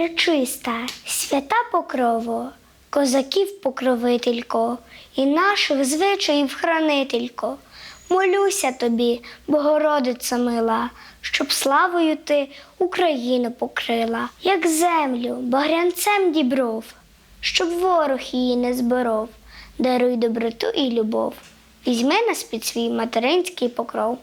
пречиста, свята покрово, козаків покровителько і наших звичаїв хранителько. Молюся тобі, Богородице мила, щоб славою ти Україну покрила, як землю багрянцем дібров, щоб ворог її не зборов. Даруй доброту і любов. Візьми нас під свій материнський покров.